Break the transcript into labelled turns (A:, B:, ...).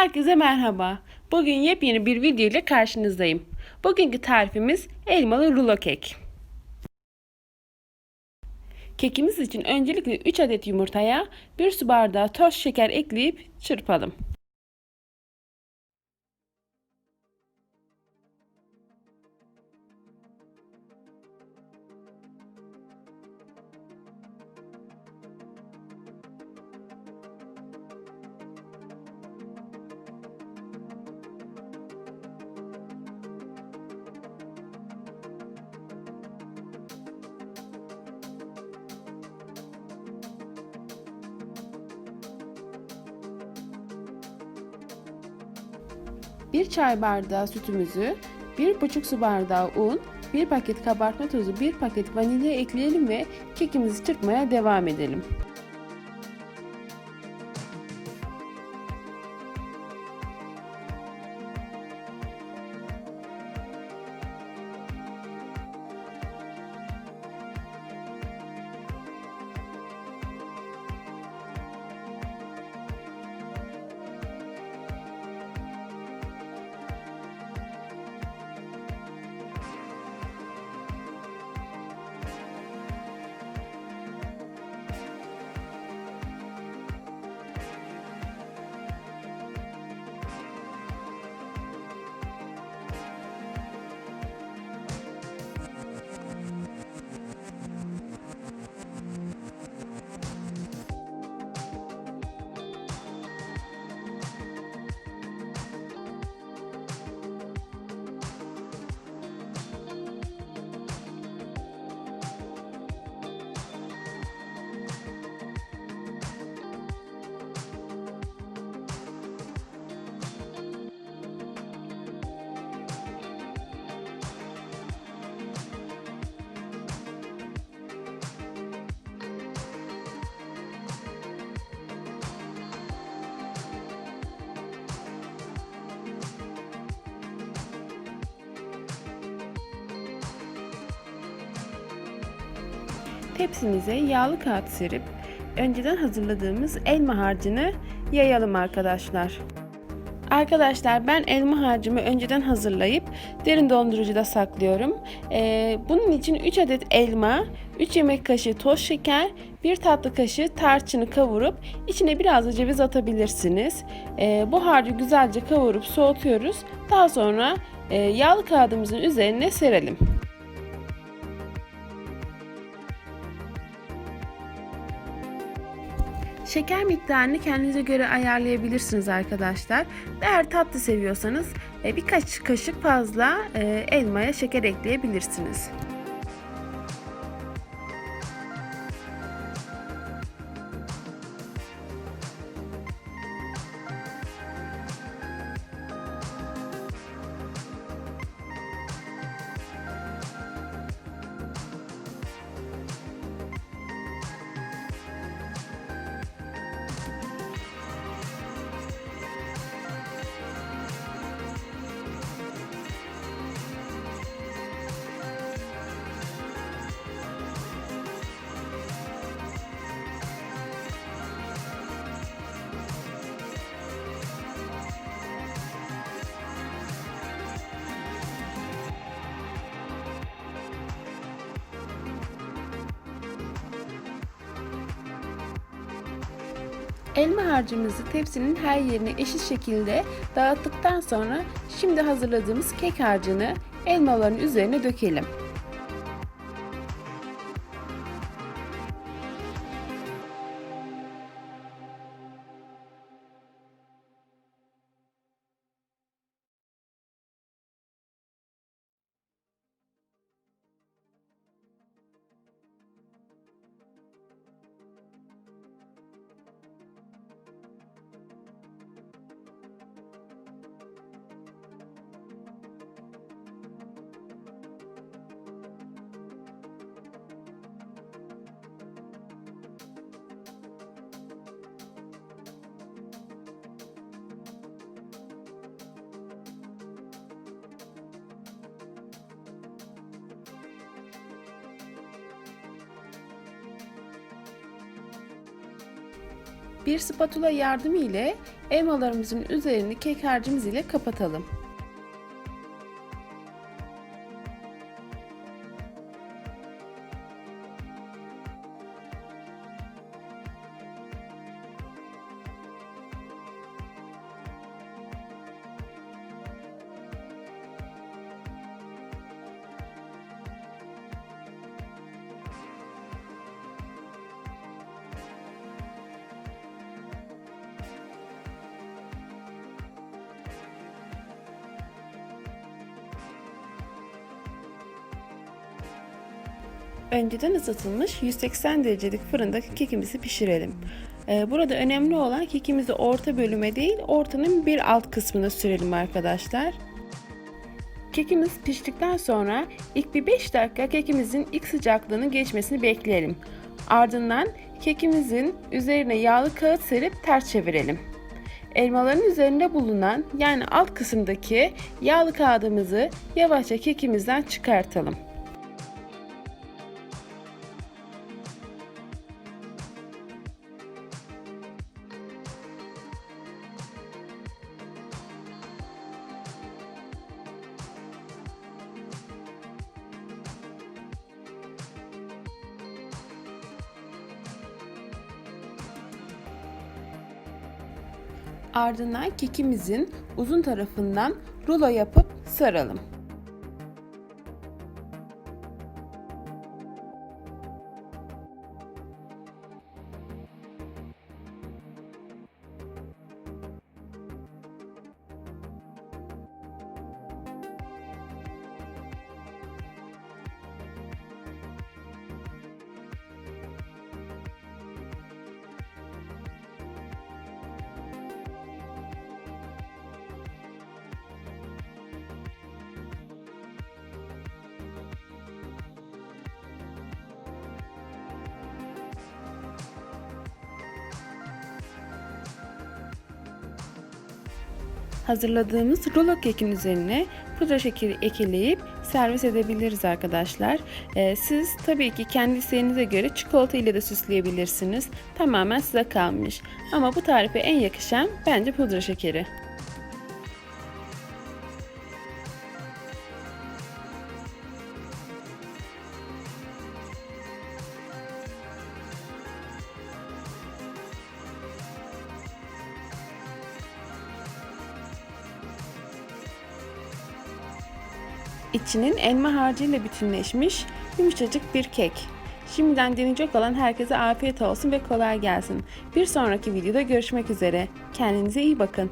A: Herkese merhaba. Bugün yepyeni bir video ile karşınızdayım. Bugünkü tarifimiz elmalı rulo kek. Kekimiz için öncelikle 3 adet yumurtaya 1 su bardağı toz şeker ekleyip çırpalım. Bir çay bardağı sütümüzü, 1,5 su bardağı un, 1 paket kabartma tozu, 1 paket vanilya ekleyelim ve kekimizi çırpmaya devam edelim. Tepsimize yağlı kağıt serip önceden hazırladığımız elma harcını yayalım arkadaşlar. Arkadaşlar ben elma harcımı önceden hazırlayıp derin dondurucuda saklıyorum. Ee, bunun için 3 adet elma, 3 yemek kaşığı toz şeker, 1 tatlı kaşığı tarçını kavurup içine biraz da ceviz atabilirsiniz. Ee, bu harcı güzelce kavurup soğutuyoruz. Daha sonra e, yağlı kağıdımızın üzerine serelim. Şeker miktarını kendinize göre ayarlayabilirsiniz arkadaşlar. Eğer tatlı seviyorsanız e, birkaç kaşık fazla e, elmaya şeker ekleyebilirsiniz. Elma harcımızı tepsinin her yerine eşit şekilde dağıttıktan sonra şimdi hazırladığımız kek harcını elmaların üzerine dökelim. Bir spatula yardımı ile elmalarımızın üzerini kek harcımız ile kapatalım. Önceden ısıtılmış 180 derecelik fırında kekimizi pişirelim. Ee, Burada önemli olan kekimizi orta bölüme değil ortanın bir alt kısmına sürelim arkadaşlar. Kekimiz piştikten sonra ilk bir 5 dakika kekimizin ilk sıcaklığının geçmesini bekleyelim. Ardından kekimizin üzerine yağlı kağıt serip ters çevirelim. Elmaların üzerinde bulunan yani alt kısımdaki yağlı kağıdımızı yavaşça kekimizden çıkartalım. Ardından kekimizin uzun tarafından rulo yapıp saralım. Hazırladığımız rulo kekin üzerine pudra şekeri ekleyip servis edebiliriz arkadaşlar. Ee, siz tabii ki kendi isteğinize göre çikolata ile de süsleyebilirsiniz. Tamamen size kalmış. Ama bu tarife en yakışan bence pudra şekeri. İçinin elma harcıyla bütünleşmiş yumuşacık bir kek. Şimdiden deneyecek olan herkese afiyet olsun ve kolay gelsin. Bir sonraki videoda görüşmek üzere. Kendinize iyi bakın.